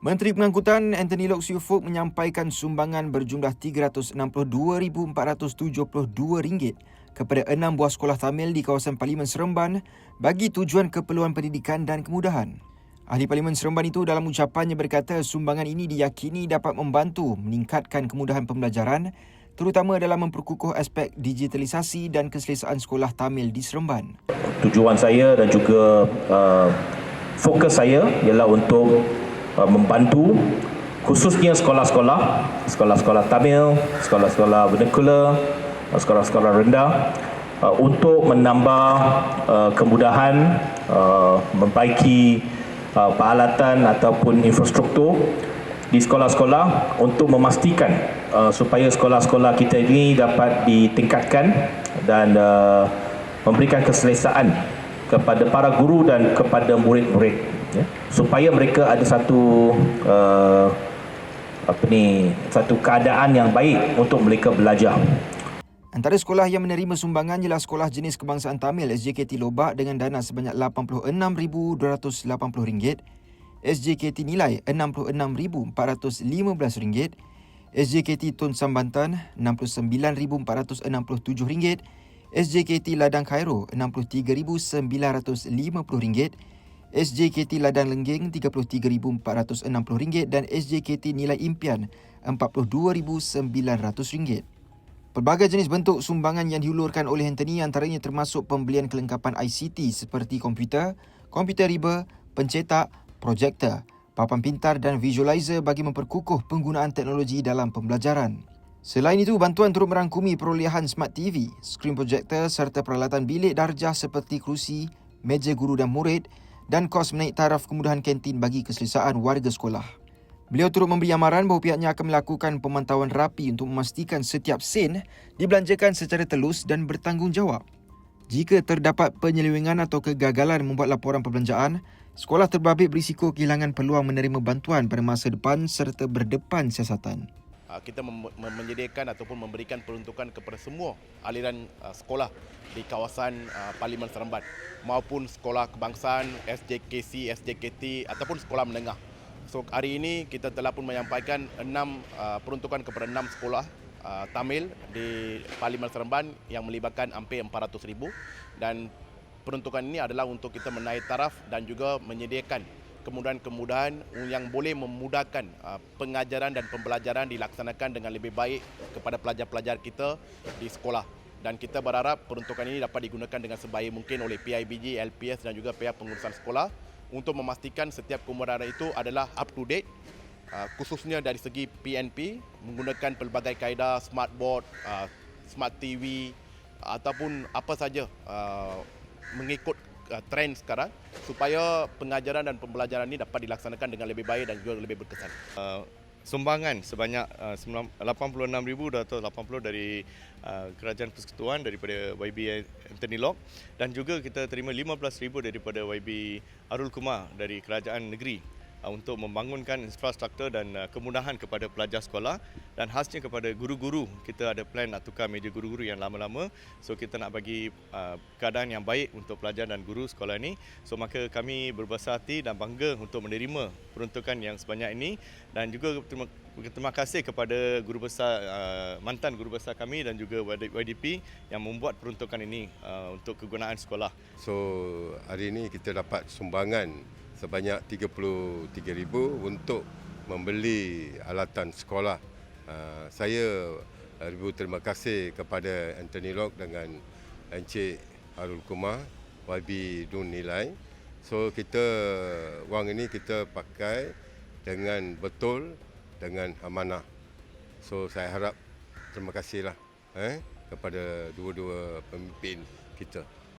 Menteri Pengangkutan Anthony Lok Siu Fok menyampaikan sumbangan berjumlah RM362,472 kepada enam buah sekolah Tamil di kawasan Parlimen Seremban bagi tujuan keperluan pendidikan dan kemudahan. Ahli Parlimen Seremban itu dalam ucapannya berkata sumbangan ini diyakini dapat membantu meningkatkan kemudahan pembelajaran terutama dalam memperkukuh aspek digitalisasi dan keselesaan sekolah Tamil di Seremban. Tujuan saya dan juga uh, fokus saya ialah untuk uh, membantu khususnya sekolah-sekolah, sekolah-sekolah Tamil, sekolah-sekolah vernacular, uh, sekolah-sekolah rendah uh, untuk menambah uh, kemudahan, uh, membaiki uh, peralatan ataupun infrastruktur di sekolah-sekolah untuk memastikan uh, supaya sekolah-sekolah kita ini dapat ditingkatkan dan uh, memberikan keselesaan kepada para guru dan kepada murid-murid ya, supaya mereka ada satu uh, apa ni satu keadaan yang baik untuk mereka belajar. Antara sekolah yang menerima sumbangan ialah Sekolah Jenis Kebangsaan Tamil SJKT Lobak dengan dana sebanyak RM86,280. SJKT nilai RM66,415, SJKT Tun Sambantan RM69,467, SJKT Ladang Cairo RM63,950, SJKT Ladang Lengging RM33,460 dan SJKT Nilai Impian RM42,900. Pelbagai jenis bentuk sumbangan yang diulurkan oleh Anthony antaranya termasuk pembelian kelengkapan ICT seperti komputer, komputer riba, pencetak, projektor, papan pintar dan visualizer bagi memperkukuh penggunaan teknologi dalam pembelajaran. Selain itu, bantuan turut merangkumi perolehan smart TV, skrin projektor serta peralatan bilik darjah seperti kerusi, meja guru dan murid dan kos menaik taraf kemudahan kantin bagi keselesaan warga sekolah. Beliau turut memberi amaran bahawa pihaknya akan melakukan pemantauan rapi untuk memastikan setiap sen dibelanjakan secara telus dan bertanggungjawab. Jika terdapat penyelewengan atau kegagalan membuat laporan perbelanjaan, Sekolah terbabit berisiko kehilangan peluang menerima bantuan pada masa depan serta berdepan siasatan. Ah, kita menyediakan ataupun memberikan peruntukan kepada semua aliran ah, sekolah di kawasan ah, Parlimen Seremban maupun sekolah kebangsaan, SJKC, SJKT ataupun sekolah menengah. So hari ini kita telah pun menyampaikan enam peruntukan kepada enam sekolah Tamil di Parlimen Seremban yang melibatkan hampir 400,000 dan peruntukan ini adalah untuk kita menaik taraf dan juga menyediakan kemudahan-kemudahan yang boleh memudahkan uh, pengajaran dan pembelajaran dilaksanakan dengan lebih baik kepada pelajar-pelajar kita di sekolah. Dan kita berharap peruntukan ini dapat digunakan dengan sebaik mungkin oleh PIBG, LPS dan juga pihak pengurusan sekolah untuk memastikan setiap kemudahan itu adalah up to date uh, khususnya dari segi PNP menggunakan pelbagai kaedah smart board, uh, smart TV ataupun apa saja mengikut uh, trend sekarang supaya pengajaran dan pembelajaran ini dapat dilaksanakan dengan lebih baik dan juga lebih berkesan. Uh, sumbangan sebanyak uh, 86,280 dari uh, Kerajaan Persekutuan daripada YB Anthony Locke dan juga kita terima 15,000 daripada YB Arul Kumar dari Kerajaan Negeri untuk membangunkan infrastruktur dan uh, kemudahan kepada pelajar sekolah dan khasnya kepada guru-guru. Kita ada plan nak tukar meja guru-guru yang lama-lama. So kita nak bagi uh, keadaan yang baik untuk pelajar dan guru sekolah ini. So maka kami berbesar hati dan bangga untuk menerima peruntukan yang sebanyak ini. Dan juga terima, terima kasih kepada guru besar mantan guru besar kami dan juga YDP yang membuat peruntukan ini untuk kegunaan sekolah. So hari ini kita dapat sumbangan sebanyak 33,000 untuk membeli alatan sekolah. Uh, saya ribu terima kasih kepada Anthony Locke dengan Encik Harul Kumar, YB Dun Nilai. So kita wang ini kita pakai dengan betul dengan amanah. So saya harap terima kasihlah eh kepada dua-dua pemimpin kita.